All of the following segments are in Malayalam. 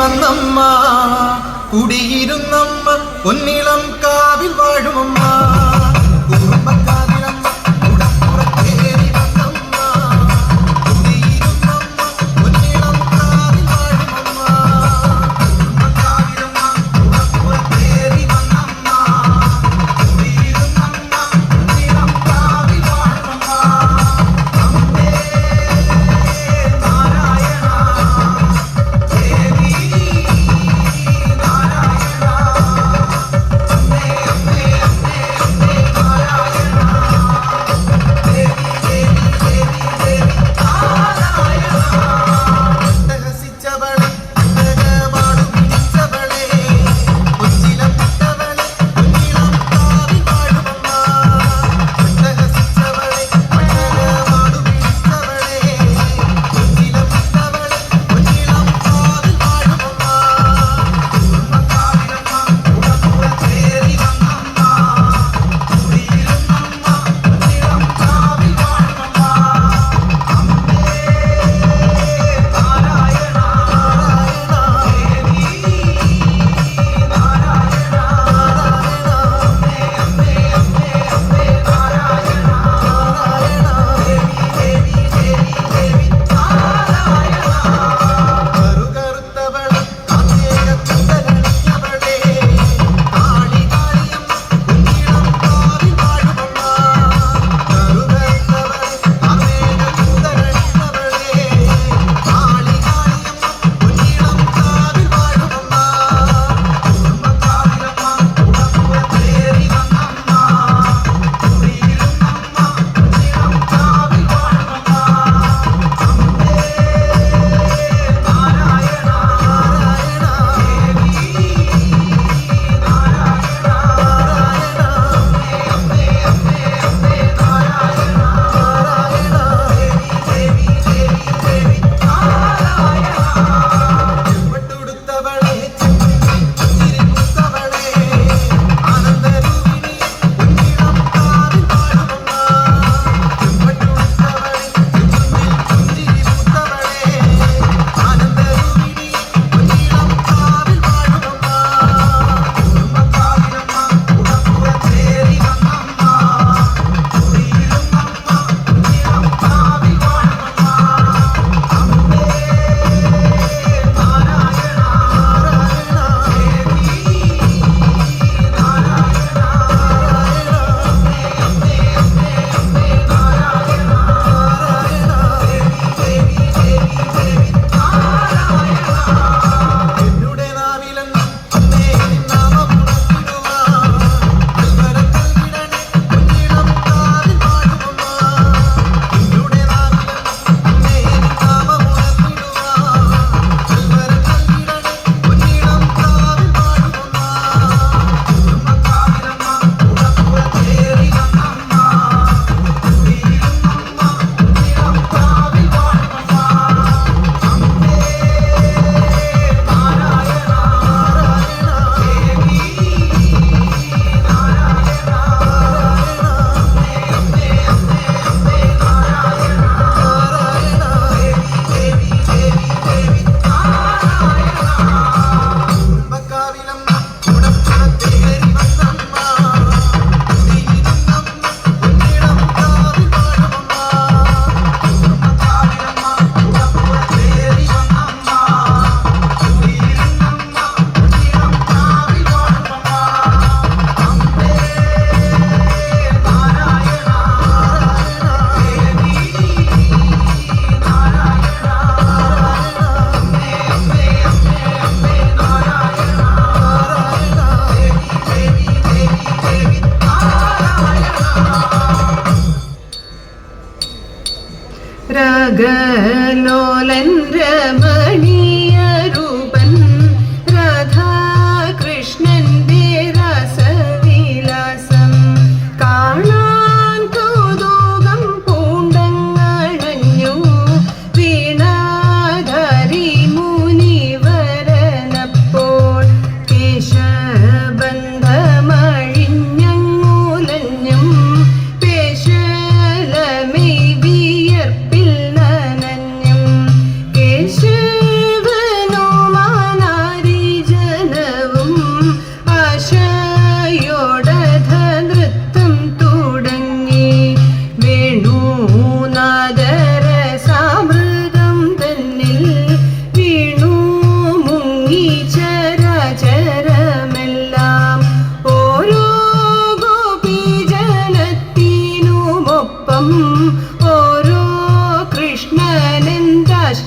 വന്നമ്മ കുടിയിരുന്നമ്മ പൊന്നിളം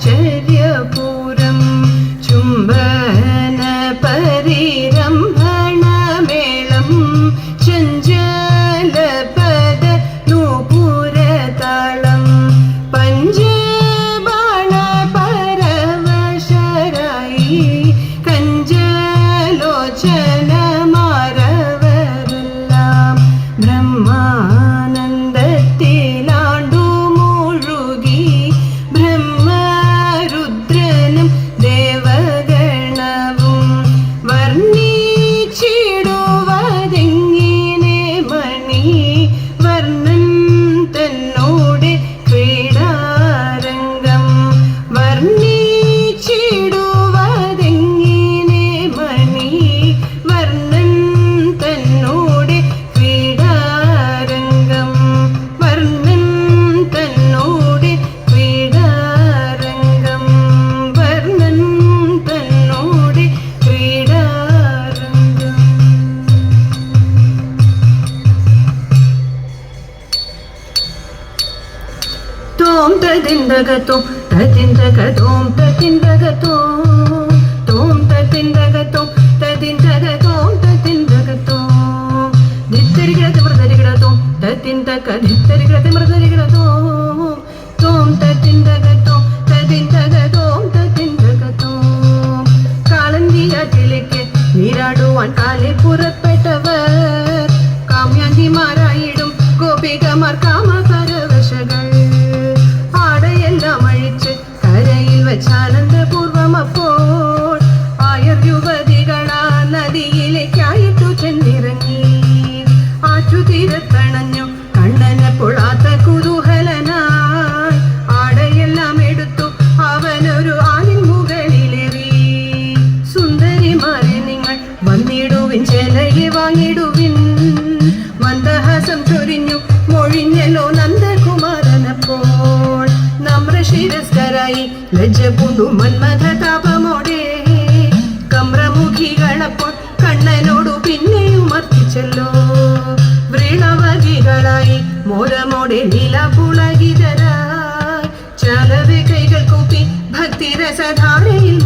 आश्चर्यपुरं चुम्बनपरिरम्भणमेलं चञ्चलपदनूपुरतालं पञ्चबाणपरवशरायि कञ्जलोचनमारवरुल्लां ब्रह्मा तगतों तदिं जगतों तदिं जगतों तों तदिं जगतों तदिं जगतों तदिं जगतों दित्तरिगडते मृदरिगडतों तदिं तक दित्तरिगडते मृदरिगडतों तों तदिं जगतों तदिं जगतों तदिं जगतों காலந்தியாற்றிலுக்கு நீராடுவான் காலை புறப்பட்டவர் காமியாங்கி மாறாயிடும் கோபிகமார் காம China. പൂണ്ടു മന്മഥ താപമോടെ കമ്രമുഖികളപ്പോൾ കണ്ണനോടു പിന്നെയും അർപ്പിച്ചല്ലോ വ്രീണവകികളായി മോരമോടെ നിലപുളകിതരായി ചലവെ കൈകൾ കൂപ്പി ഭക്തിരസധാരയിൽ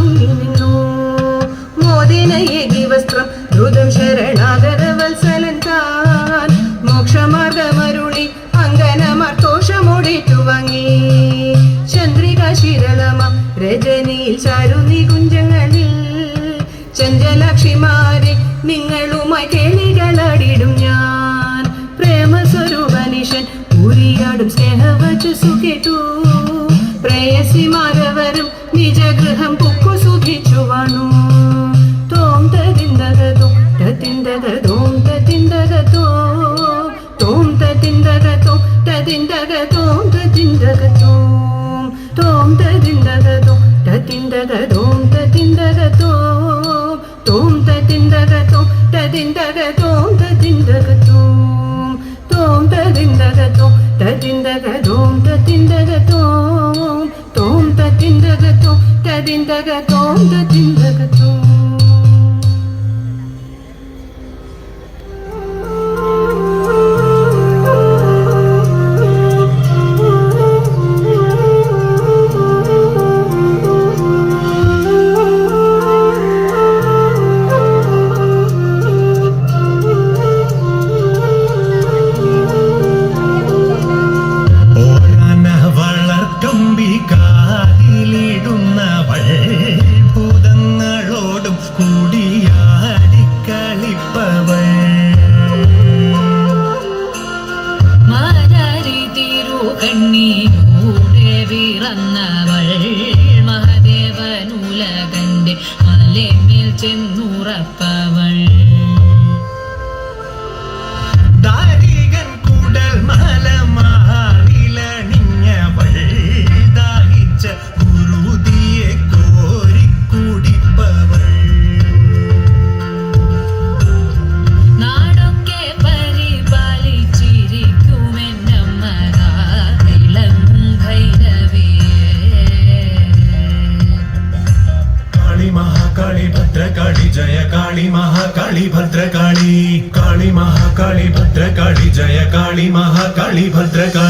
ತಿಂದಗ ತೋಂ ತ ತಿಂದಗ ತೋಂ ತೋಂ ತ ತಿಂದಗ ತೋಂ ತ ತಿಂದಗ ತೋಂ ತ ತಿಂದಗ ತೋಂ ತೋಂ ತ ತಿಂದಗ ತೋಂ ತ ತಿಂದಗ ತೋಂ ತ ತಿಂದಗ ತೋಂ ತೋಂ ತ ತಿಂದಗ ತೋಂ ತ ತಿಂದಗ ತೋಂ ತ ತಿಂದಗ തിരുകണ്ണീരൂടെ വിറന്നവൾ മഹദേവനുലകന്റെ മലമേൽ ചെന്നുറപ്പവൾ काली महाकाली भद्रकाली।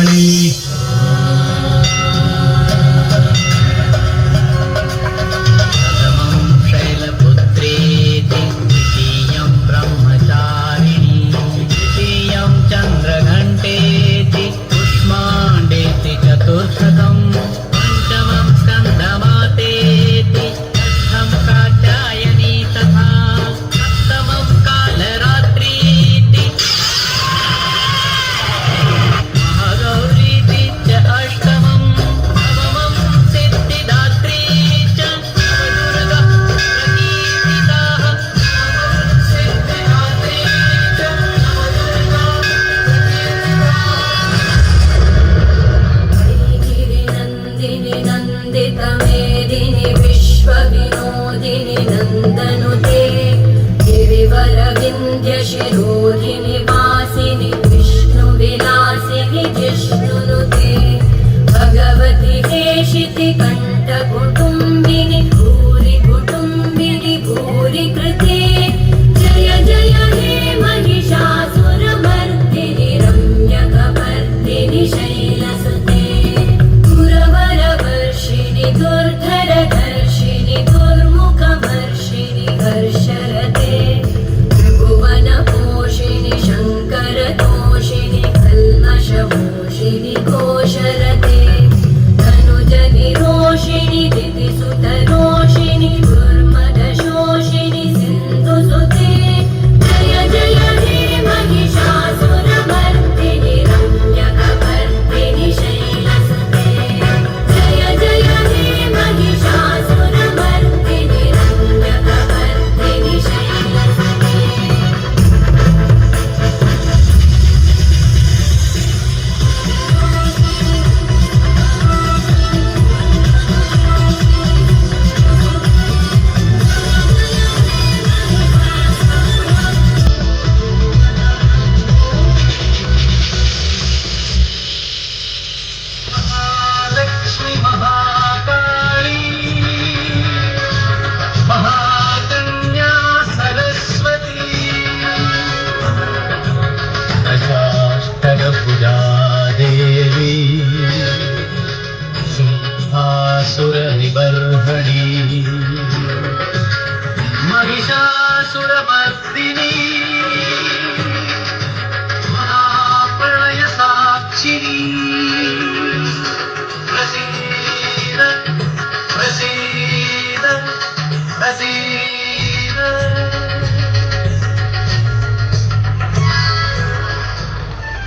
నిబర్హణి మహిషాసురమర్దిని